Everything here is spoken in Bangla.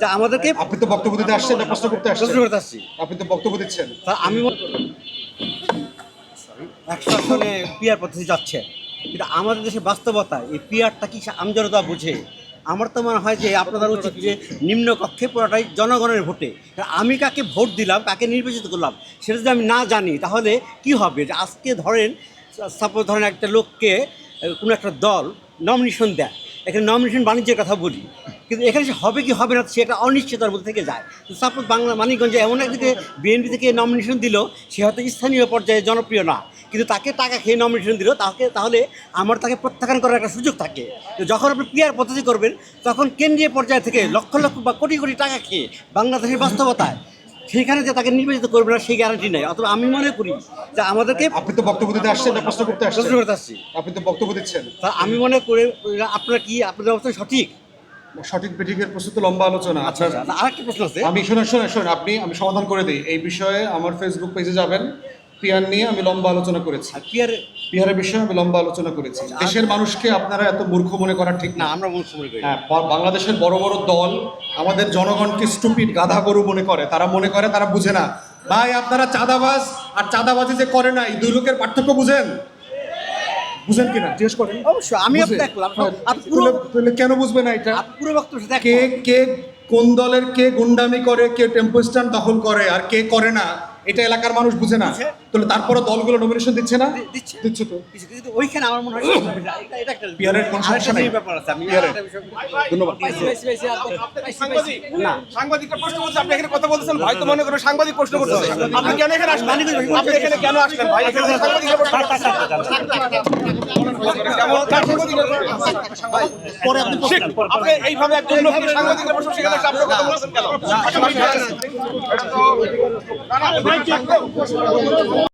যে আমাদেরকে আপনি তো বক্তব্য দিতে আসছেন না প্রশ্ন করতে আসছেন। প্রশ্ন করতে আসছি। আপনি তো বক্তব্য দিচ্ছেন। তা আমি একশো আসনে পিয়ার পদ্ধতি যাচ্ছে। কিন্তু আমাদের দেশে বাস্তবতা এই পিয়ারটা কি আমজনতা বুঝে? আমার তো মনে হয় যে আপনাদের উচিত যে নিম্ন কক্ষে পুরোটাই জনগণের ভোটে। আমি কাকে ভোট দিলাম কাকে নির্বাচিত করলাম সেটা যদি আমি না জানি তাহলে কি হবে? যে আজকে ধরেন সাপোজ ধরেন একটা লোককে কোনো একটা দল নমিনেশন দেয়। এখানে নমিনেশন বাণিজ্যের কথা বলি। কিন্তু এখানে সে হবে কি হবে না, সে একটা অনিশ্চয়তার মধ্যে থেকে যায়। সাপোজ বাংলা মানিকগঞ্জে এমন একদিকে বিএনপি থেকে নমিনেশন দিল, সে হয়তো স্থানীয় পর্যায়ে জনপ্রিয় না। কিন্তু তাকে টাকা খেয়ে নমিনেশন দিল, তাকে তাহলে আমার তাকে প্রত্যাখ্যান করার একটা সুযোগ থাকে। যখন আপনি পিয়ার পদ্ধতি করবেন, তখন কেন্দ্রীয় পর্যায় থেকে লক্ষ লক্ষ বা কোটি কোটি টাকা খেয়ে বাংলাদেশের বাস্তবতায় সেইখানে যে তাকে নির্বাচিত করবে না সেই গ্যারান্টি নাই। অথবা আমি মনে করি যে আমাদেরকে আপনি তো বক্তব্য দিতে আসছেন না প্রশ্ন করতে আসছেন। প্রশ্ন করতে আসছি। আপনি তো বক্তব্য দিচ্ছেন। তা আমি মনে করি আপনার কি আপনাদের অবস্থা সঠিক? সঠিক বেঠিকের প্রশ্ন তো লম্বা আলোচনা। আচ্ছা আর আচ্ছা আরেকটা প্রশ্ন আছে। আমি শুনে শোনেন শোনেন আপনি আমি সমাধান করে দিই। এই বিষয়ে আমার ফেসবুক পেজে যাবেন। পিয়ার নিয়ে আমি লম্বা আলোচনা করেছি। পিয়ার বিহারের বিষয়ে আমি লম্বা আলোচনা করেছি। দেশের মানুষকে আপনারা এত মূর্খ মনে করা ঠিক না। আমরা মনে মনে করি হ্যাঁ বাংলাদেশের বড় বড় দল আমাদের জনগণকে স্টুপিড গাধা গরু মনে করে। তারা মনে করে তারা বুঝে না। ভাই আপনারা চাঁদাবাজ আর চাঁদাবাজি যে করে না এই দুই লোকের পার্থক্য বুঝেন? বুঝেন কিনা? জিজ্ঞেস করেন। অবশ্যই আমি আপনাকে দেখলাম। হ্যাঁ, তাহলে- কেন বুঝবে না এটা? আপনি পুরো বক্তব্য কে দেখেন কে কোন দলের কে গুন্ডামি করে কে টেম্পো স্ট্যান্ড দখল করে আর কে করে না? এটা এলাকার মানুষ বুঝে না। তাহলে তারপরে দলগুলো নমিনেশন দিচ্ছে না? দিচ্ছে। দিচ্ছে তো। কিন্তু ওইখানে আমার মনে হয় এটা এটা একটা পিয়ারের কোনো সমস্যা নাই। ব্যাপার আছে আমি ধন্যবাদ। সাংবাদিক। না। সাংবাদিক প্রশ্ন করছে আপনি এখানে কথা বলতেছেন ভাই তো মনে করো সাংবাদিক প্রশ্ন করতেছে। আপনি কেন এখানে আসলেন? আপনি এখানে কেন আসলেন ভাই? এখানে সাংবাদিকের আপনি এইভাবে একজন লোককে সাংবাদিকের প্রশ্ন সেখানে আপনি কথা বলছেন কেন? 广告，我说了，我有。